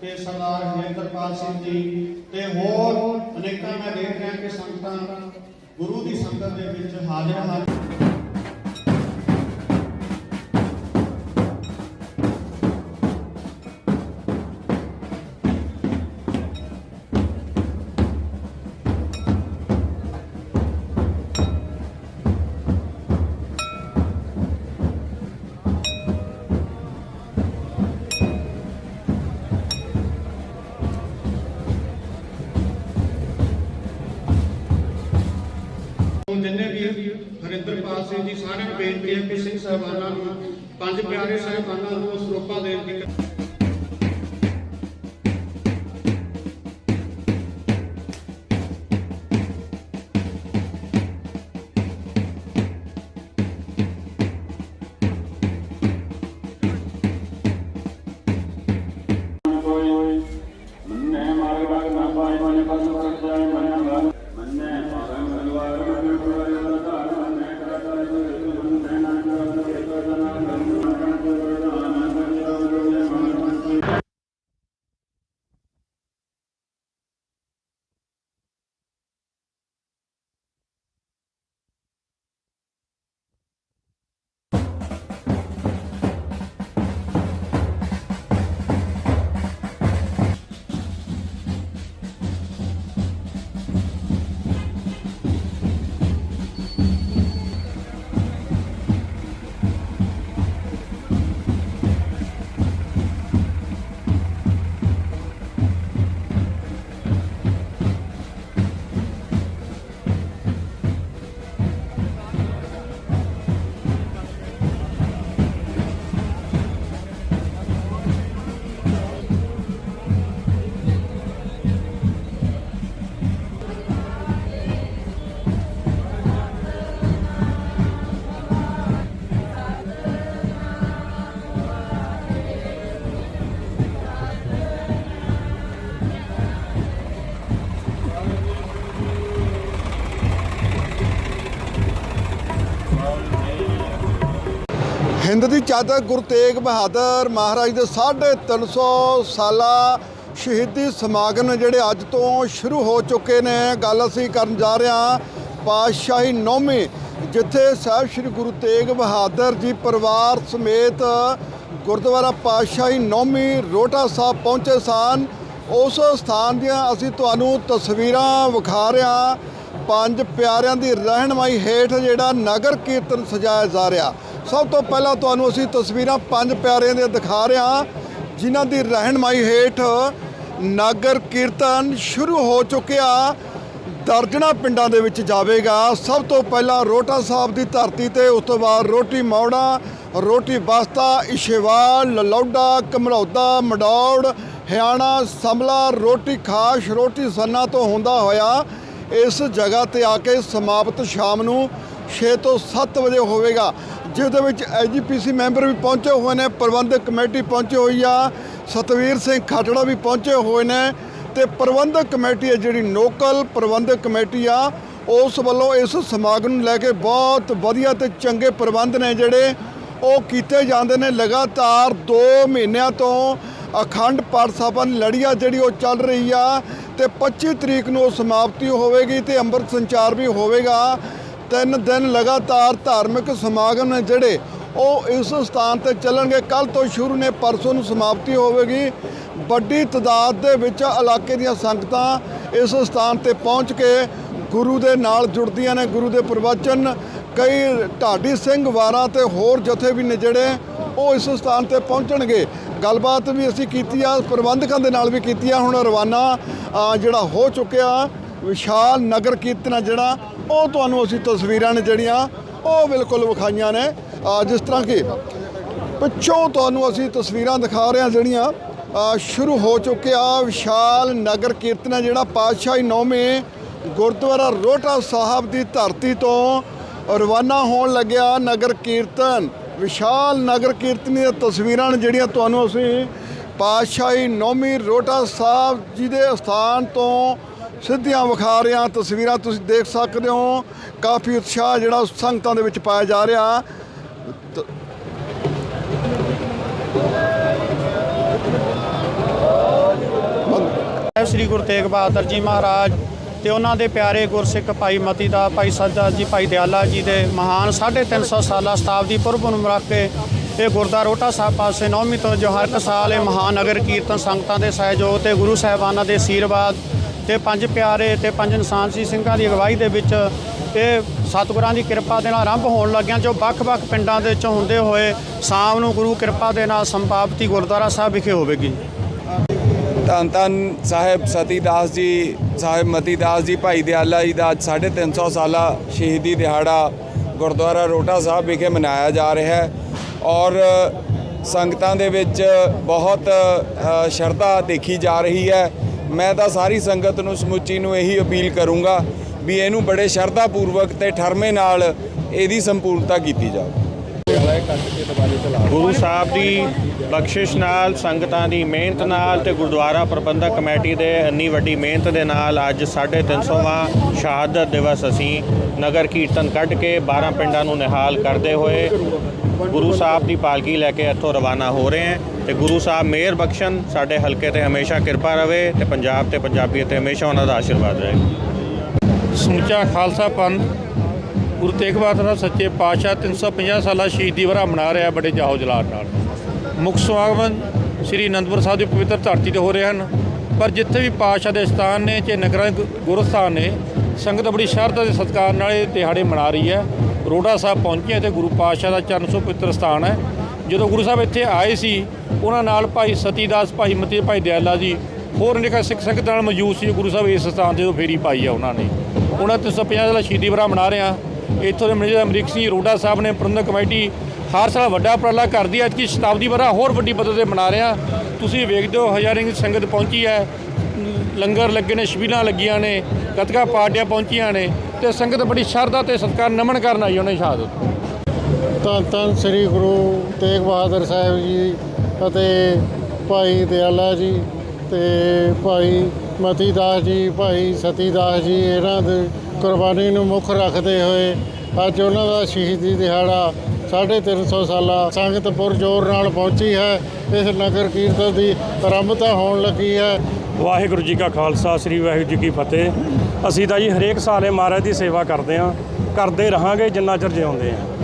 ਤੇ ਸਰਦਾਰ ਹਰਿੰਦਰਪਾਲ ਸਿੰਘ ਜੀ ਤੇ ਹੋਰ ਅਨੇਕਾਂ ਮੈਂ ਦੇਖ ਰਿਹਾ ਕਿ ਸੰਗਤਾਂ ਗੁਰੂ ਦੀ ਸੰਗਤ ਦੇ ਵਿੱਚ ਹਾਜ਼ਰ ਹਨ। ਹੁਣ ਜਿੰਨੇ ਵੀ ਹਰਿੰਦਰਪਾਲ ਸਿੰਘ ਜੀ ਸਾਰਿਆਂ ਨੂੰ ਬੇਨਤੀ ਹੈ ਕਿ ਸਿੰਘ ਸਾਹਿਬਾਨਾਂ ਨੂੰ, ਪੰਜ ਪਿਆਰੇ ਸਾਹਿਬਾਨਾਂ ਨੂੰ ਸਰੋਪਾ ਦੇਣ ਦੀ ਹਿੰਦ ਦੀ ਚਾਦਰ ਗੁਰੂ ਤੇਗ ਬਹਾਦਰ ਮਹਾਰਾਜ ਦੇ 350 ਸਾਲਾ ਸ਼ਹੀਦੀ ਸਮਾਗਮ ਜਿਹੜੇ ਅੱਜ ਤੋਂ ਸ਼ੁਰੂ ਹੋ ਚੁੱਕੇ ਨੇ। ਗੱਲ ਅਸੀਂ ਕਰਨ ਜਾ ਰਹੇ ਹਾਂ ਪਾਤਸ਼ਾਹੀ ਨੌਵੀਂ, ਜਿੱਥੇ ਸਾਹਿਬ ਸ੍ਰੀ ਗੁਰੂ ਤੇਗ ਬਹਾਦਰ ਜੀ ਪਰਿਵਾਰ ਸਮੇਤ ਗੁਰਦੁਆਰਾ ਪਾਤਸ਼ਾਹੀ ਨੌਵੀਂ ਰੋਟਾ ਸਾਹਿਬ ਪਹੁੰਚੇ ਸਨ। ਉਸ ਸਥਾਨ ਦੀਆਂ ਅਸੀਂ ਤੁਹਾਨੂੰ ਤਸਵੀਰਾਂ ਵਿਖਾ ਰਹੇ ਹਾਂ। ਪੰਜ ਪਿਆਰਿਆਂ ਦੀ ਰਹਿਨਮਾਈ ਹੇਠ ਜਿਹੜਾ ਨਗਰ ਕੀਰਤਨ ਸਜਾਇਆ ਜਾ ਰਿਹਾ। ਸਭ ਤੋਂ ਪਹਿਲਾਂ ਤੁਹਾਨੂੰ ਅਸੀਂ ਤਸਵੀਰਾਂ ਪੰਜ ਪਿਆਰਿਆਂ ਦੀਆਂ ਦਿਖਾ ਰਹੇ ਹਾਂ, ਜਿਨ੍ਹਾਂ ਦੀ ਰਹਿਨਮਾਈ ਹੇਠ ਨਾਗਰ ਕੀਰਤਨ ਸ਼ੁਰੂ ਹੋ ਚੁੱਕਿਆ। ਦਰਜਨਾ ਪਿੰਡਾਂ ਦੇ ਵਿੱਚ ਜਾਵੇਗਾ। ਸਭ ਤੋਂ ਪਹਿਲਾਂ ਰੋਟਾ ਸਾਹਿਬ ਦੀ ਧਰਤੀ ਤੇ, ਉਸ ਤੋਂ ਬਾਅਦ ਰੋਟੀ ਮੌੜਾ ਰੋਟੀ ਬਸਤਾ ਇਸ਼ੇਵਾਲ, ਲਲੌਡਾ ਕਮਲੌਦਾ ਮਡੌੜ ਹਿਆਣਾ ਸਮਲਾ ਰੋਟੀ ਖਾਸ਼ ਰੋਟੀ ਸੰਨਾ ਤੋਂ ਹੁੰਦਾ ਹੋਇਆ ਇਸ ਜਗ੍ਹਾ ਤੇ ਆ ਕੇ ਸਮਾਪਤ ਸ਼ਾਮ ਨੂੰ 6 ਤੋਂ 7 ਵਜੇ ਹੋਵੇਗਾ। ਜਿਹਦੇ ਵਿੱਚ ਐਜੀਪੀਸੀ ਮੈਂਬਰ ਵੀ ਪਹੁੰਚੇ ਹੋਏ ਨੇ, ਪ੍ਰਬੰਧਕ ਕਮੇਟੀ ਪਹੁੰਚੀ ਹੋਈ ਆ, ਸਤਵੀਰ ਸਿੰਘ ਖਾਟੜਾ ਵੀ ਪਹੁੰਚੇ ਹੋਏ ਨੇ ਤੇ ਪ੍ਰਬੰਧਕ ਕਮੇਟੀ ਹੈ ਜਿਹੜੀ ਲੋਕਲ ਪ੍ਰਬੰਧਕ ਕਮੇਟੀ ਆ, ਉਸ ਵੱਲੋਂ ਇਸ ਸਮਾਗਮ ਨੂੰ ਲੈ ਕੇ ਬਹੁਤ ਵਧੀਆ ਤੇ ਚੰਗੇ ਪ੍ਰਬੰਧ ਨੇ ਜਿਹੜੇ ਉਹ ਕੀਤੇ ਜਾਂਦੇ ਨੇ। ਲਗਾਤਾਰ 2 ਮਹੀਨਿਆਂ ਤੋਂ ਅਖੰਡ ਪਾਠ ਸਭਾ ਦੀ ਆ ਜਿਹੜੀ ਉਹ ਚੱਲ ਰਹੀ ਆ ਤੇ 25 ਤਰੀਕ ਨੂੰ ਉਹ ਸਮਾਪਤੀ ਹੋਵੇਗੀ ਤੇ ਅੰਮ੍ਰਿਤ ਸੰਚਾਰ ਵੀ ਹੋਵੇਗਾ। ਤਿੰਨ ਦਿਨ ਲਗਾਤਾਰ ਧਾਰਮਿਕ ਸਮਾਗਮ ਨੇ ਜਿਹੜੇ ਉਹ ਇਸ ਸਥਾਨ ਤੇ ਚੱਲਣਗੇ। ਕੱਲ ਤੋਂ ਸ਼ੁਰੂ ਨੇ, ਪਰਸੋਂ ਨੂੰ ਸਮਾਪਤੀ ਹੋਵੇਗੀ। ਵੱਡੀ ਤਦਾਦ ਦੇ ਵਿੱਚ ਇਲਾਕੇ ਦੀਆਂ ਸੰਗਤਾਂ ਇਸ ਸਥਾਨ ਤੇ ਪਹੁੰਚ ਕੇ ਗੁਰੂ ਦੇ ਨਾਲ ਜੁੜਦੀਆਂ ਨੇ। ਗੁਰੂ ਦੇ ਪ੍ਰਵਚਨ, ਕਈ ਢਾਡੀ ਸਿੰਘ ਵਾਰਾਂ ਤੇ ਹੋਰ ਜਥੇ ਵੀ ਨੇ ਜਿਹੜੇ ਉਹ ਇਸ ਸਥਾਨ ਤੇ ਪਹੁੰਚਣਗੇ। ਗੱਲਬਾਤ ਵੀ ਅਸੀਂ ਕੀਤੀ ਆ, ਪ੍ਰਬੰਧਕਾਂ ਦੇ ਨਾਲ ਵੀ ਕੀਤੀ ਆ। ਹੁਣ ਰਵਾਨਾ ਜਿਹੜਾ ਹੋ ਚੁੱਕਿਆ ਵਿਸ਼ਾਲ ਨਗਰ ਕੀਰਤਨ ਆ ਜਿਹੜਾ, ਉਹ ਤੁਹਾਨੂੰ ਅਸੀਂ ਤਸਵੀਰਾਂ ਨੇ ਜਿਹੜੀਆਂ, ਉਹ ਬਿਲਕੁਲ ਵਿਖਾਈਆਂ ਨੇ। ਜਿਸ ਤਰ੍ਹਾਂ ਕਿ ਪਿੱਛੋਂ ਤੁਹਾਨੂੰ ਅਸੀਂ ਤਸਵੀਰਾਂ ਦਿਖਾ ਰਹੇ ਹਾਂ ਜਿਹੜੀਆਂ ਸ਼ੁਰੂ ਹੋ ਚੁੱਕਿਆ ਵਿਸ਼ਾਲ ਨਗਰ ਕੀਰਤਨ ਹੈ ਜਿਹੜਾ ਪਾਤਸ਼ਾਹੀ ਨੌਵੇਂ ਗੁਰਦੁਆਰਾ ਰੋਟਾ ਸਾਹਿਬ ਦੀ ਧਰਤੀ ਤੋਂ ਰਵਾਨਾ ਹੋਣ ਲੱਗਿਆ ਨਗਰ ਕੀਰਤਨ। ਵਿਸ਼ਾਲ ਨਗਰ ਕੀਰਤਨ ਦੀਆਂ ਤਸਵੀਰਾਂ ਨੇ ਜਿਹੜੀਆਂ ਤੁਹਾਨੂੰ ਅਸੀਂ ਪਾਤਸ਼ਾਹੀ ਨੌਵੀਂ ਰੋਟਾ ਸਾਹਿਬ ਜੀ ਦੇ ਸਥਾਨ ਤੋਂ ਸਿੱਧੀਆਂ ਵਿਖਾ ਰਿਹਾ ਤਸਵੀਰਾਂ ਤੁਸੀਂ ਦੇਖ ਸਕਦੇ ਹੋ। ਕਾਫੀ ਉਤਸ਼ਾਹ ਜਿਹੜਾ ਸੰਗਤਾਂ ਦੇ ਵਿੱਚ ਪਾਇਆ ਜਾ ਰਿਹਾ। ਸ੍ਰੀ ਗੁਰੂ ਤੇਗ ਬਹਾਦਰ ਜੀ ਮਹਾਰਾਜ ਤੇ ਉਹਨਾਂ ਦੇ ਪਿਆਰੇ ਗੁਰਸਿੱਖ ਭਾਈ ਮਤੀ ਦਾ, ਭਾਈ ਸੱਜਾ ਜੀ, ਭਾਈ ਦਿਆਲਾ ਜੀ ਦੇ ਮਹਾਨ 350 ਸਾਲਾ ਸ਼ਤਾਬਦੀ ਪੁਰਬ ਨੂੰ ਰੱਖ ਕੇ ਇਹ ਗੁਰਦੁਆਰਾ ਸਾਹਿਬ ਪਾਸੇ ਨੌਵੀਂ ਤੋਂ ਜੋ ਹਰ ਇੱਕ ਸਾਲ ਇਹ ਮਹਾਨਗਰ ਕੀਰਤਨ ਸੰਗਤਾਂ ਦੇ ਸਹਿਯੋਗ ਤੇ ਗੁਰੂ ਸਾਹਿਬਾਨਾਂ ਦੇ ਆਸ਼ੀਰਵਾਦ ਤੇ ਪੰਜ ਪਿਆਰੇ ਤੇ ਪੰਜ ਇਨਸਾਨਸੀ ਸਿੰਘਾਂ ਦੀ ਅਗਵਾਈ ਦੇ ਵਿੱਚ। ਇਹ ਸਤਿਗੁਰਾਂ ਦੀ ਕਿਰਪਾ ਦੇ ਨਾਲ ਆਰੰਭ ਹੋਣ ਲੱਗਿਆ ਜੋ ਵੱਖ-ਵੱਖ ਪਿੰਡਾਂ ਦੇ ਵਿੱਚੋਂ ਹੁੰਦੇ ਹੋਏ ਸ਼ਾਮ ਨੂੰ ਗੁਰੂ ਕਿਰਪਾ ਦੇ ਨਾਲ ਸੰਪਾਪਤੀ ਗੁਰਦੁਆਰਾ ਸਾਹਿਬ ਵਿਖੇ ਹੋਵੇਗੀ। ਧੰਨ ਧੰਨ ਸਾਹਿਬ ਸਤੀਦਾਸ ਜੀ, ਸਾਹਿਬ ਮਤੀਦਾਸ ਜੀ, ਭਾਈ ਦਿਆਲਾ ਜੀ ਦਾ ਅੱਜ 350 ਸਾਲਾ ਸ਼ਹੀਦੀ ਦਿਹਾੜਾ ਗੁਰਦੁਆਰਾ ਰੋਟਾ ਸਾਹਿਬ ਵਿਖੇ ਮਨਾਇਆ ਜਾ ਰਿਹਾ ਹੈ। ਔਰ ਸੰਗਤਾਂ ਦੇ ਵਿੱਚ ਬਹੁਤ ਸ਼ਰਧਾ ਦੇਖੀ ਜਾ ਰਹੀ ਹੈ। ਮੈਂ ਤਾਂ ਸਾਰੀ ਸੰਗਤ ਨੂੰ ਸਮੁੱਚੀ ਨੂੰ ਇਹੀ ਅਪੀਲ ਕਰੂੰਗਾ ਵੀ ਇਹਨੂੰ ਬੜੇ ਸ਼ਰਧਾ ਪੂਰਵਕ ਤੇ ਠਰਮੇ ਨਾਲ ਇਹਦੀ ਸੰਪੂਰਨਤਾ ਕੀਤੀ ਜਾਵੇ। ਗੁਰੂ ਸਾਹਿਬ ਦੀ ਬਖਸ਼ਿਸ਼ ਨਾਲ, ਸੰਗਤਾਂ ਦੀ ਮਿਹਨਤ ਨਾਲ ਤੇ ਗੁਰਦੁਆਰਾ ਪ੍ਰਬੰਧਕ ਕਮੇਟੀ ਦੇ ਇੰਨੀ ਵੱਡੀ ਮਿਹਨਤ ਦੇ ਨਾਲ ਅੱਜ 350ਵਾਂ ਸ਼ਹਾਦਤ ਦਿਵਸ ਅਸੀਂ ਨਗਰ ਕੀਰਤਨ ਕੱਢ ਕੇ 12 ਪਿੰਡਾਂ ਨੂੰ ਨਿਹਾਲ ਕਰਦੇ ਹੋਏ ਗੁਰੂ ਸਾਹਿਬ ਦੀ ਪਾਲਕੀ ਲੈ ਕੇ ਇੱਥੋਂ ਰਵਾਨਾ ਹੋ ਰਹੇ ਹਾਂ ਤੇ ਗੁਰੂ ਸਾਹਿਬ ਮਿਹਰ ਬਖਸ਼ਣ ਸਾਡੇ ਹਲਕੇ ਤੇ ਹਮੇਸ਼ਾ ਕਿਰਪਾ ਰਵੇ ਤੇ ਪੰਜਾਬ ਤੇ ਪੰਜਾਬੀਅਤ ਤੇ ਹਮੇਸ਼ਾ ਉਹਨਾਂ ਦਾ ਆਸ਼ੀਰਵਾਦ ਰਹੇ। ਸਮੁੱਚਾ ਖਾਲਸਾ ਪੰਥ ਗੁਰੂ ਤੇਗ ਬਹਾਦਰ ਸਾਹਿਬ ਸੱਚੇ ਪਾਤਸ਼ਾਹ 350 ਸਾਲਾ ਸ਼ਹੀਦੀ ਵਰਾ ਮਨਾ ਰਿਹਾ ਬੜੇ ਜਾਹੋ ਜਲਾਲ ਨਾਲ। ਮੁੱਖ ਸਮਾਗਮ ਸ੍ਰੀ ਅਨੰਦਪੁਰ ਸਾਹਿਬ ਦੀ ਪਵਿੱਤਰ ਧਰਤੀ ਤੇ ਹੋ ਰਹੇ ਹਨ। ਪਰ ਜਿੱਥੇ ਵੀ ਪਾਤਸ਼ਾਹ ਦੇ ਸਥਾਨ ਨੇ ਚਾਹੇ ਨਗਰਾਂ ਗੁਰਸਥਾਨ ਨੇ ਸੰਗਤ ਬੜੀ ਸ਼ਰਧਾ ਦੇ ਸਤਿਕਾਰ ਨਾਲ ਇਹ ਦਿਹਾੜੇ ਮਨਾ ਰਹੀ ਹੈ। ਰੋੜਾ ਸਾਹਿਬ ਪਹੁੰਚੇ ਹੈ ਤੇ ਗੁਰੂ ਪਾਤਸ਼ਾਹ ਦਾ ਚਰਨ ਛੋਹ ਪਵਿੱਤਰ ਸਥਾਨ ਹੈ। ਜਦੋਂ ਗੁਰੂ ਸਾਹਿਬ ਇੱਥੇ ਆਏ ਸੀ, ਉਹਨਾਂ ਨਾਲ ਭਾਈ ਸਤੀਦਾਸ, ਭਾਈ ਮਤੀ ਭਾਈ ਦਿਆਲਾ ਜੀ, ਹੋਰ ਨਿਕਾ ਸਿੱਖ ਸੰਗਤ ਨਾਲ ਮੌਜੂਦ ਸੀ। ਗੁਰੂ ਸਾਹਿਬ ਇਸ ਸਥਾਨ ਤੇ ਜਦੋਂ ਫੇਰੀ ਪਾਈ ਆ ਉਹਨਾਂ ਨੇ। ਉਹਨਾਂ 350 ਦਾ ਸ਼ਹੀਦੀ ਵਰਾ ਮਨਾ ਰਹੇ ਹਾਂ ਇੱਥੋਂ ਦੇ ਮੈਨੇਜਰ ਅਮਰੀਕ ਸਿੰਘ ਰੋਡਾ ਸਾਹਿਬ ਨੇ ਪ੍ਰਬੰਧਕ ਕਮੇਟੀ, ਹਰ ਸਾਲ ਵੱਡਾ ਉਪਰਾਲਾ ਕਰਦੀ ਹੈ ਅੱਜ ਕੀ ਸ਼ਤਾਬਦੀ ਵਰਾ ਹੋਰ ਵੱਡੀ ਪੱਧਰ ਤੇ ਮਨਾ ਰਹੇ ਹਾਂ ਤੁਸੀਂ ਵੇਖਦੇ ਹੋ, ਹਜ਼ਾਰਾਂ ਦੀ ਸੰਗਤ ਪਹੁੰਚੀ ਹੈ। ਲੰਗਰ ਲੱਗੇ ਨੇ ਸ਼ਬੀਲਾਂ ਲੱਗੀਆਂ ਨੇ ਕਤਕਾ ਪਾਰਟੀਆਂ ਪਹੁੰਚੀਆਂ ਨੇ। ਤੇ ਸੰਗਤ ਬੜੀ ਸ਼ਰਧਾ ਤੇ ਸਤਿਕਾਰ ਨਮਨ ਕਰਨ ਆਈ ਉਹਨੇ ਸ਼ਹਾਦਤ। ਧੰਨ ਧੰਨ ਸ੍ਰੀ ਗੁਰੂ ਤੇਗ ਬਹਾਦਰ ਸਾਹਿਬ ਜੀ ਅਤੇ ਭਾਈ ਦਿਆਲਾ ਜੀ ਤੇ ਭਾਈ ਮਤੀਦਾਸ ਜੀ ਭਾਈ ਸਤੀਦਾਸ ਜੀ ਇਹਨਾਂ ਦੀ ਕੁਰਬਾਨੀ ਨੂੰ ਮੁੱਖ ਰੱਖਦੇ ਹੋਏ ਅੱਜ ਉਹਨਾਂ ਦਾ ਸ਼ਹੀਦੀ ਦਿਹਾੜਾ 350 ਸਾਲਾ ਸੰਗਤ ਪੁਰਜੋਰ ਨਾਲ ਪਹੁੰਚੀ ਹੈ। ਇਸ ਨਗਰ ਕੀਰਤਨ ਦੀ ਆਰੰਭਤਾ ਹੋਣ ਲੱਗੀ ਹੈ। ਵਾਹਿਗੁਰੂ ਜੀ ਕਾ ਖਾਲਸਾ ਸ੍ਰੀ ਵਾਹਿਗੁਰੂ ਜੀ ਕੀ ਫਤਿਹ। ਅਸੀਂ ਤਾਂ ਜੀ ਹਰੇਕ ਸਾਲ ਇਹ ਮਹਾਰਾਜ ਦੀ ਸੇਵਾ ਕਰਦੇ ਹਾਂ, ਕਰਦੇ ਰਹਾਂਗੇ ਜਿੰਨਾ ਚਿਰ ਜਿਉਂਦੇ ਹਾਂ।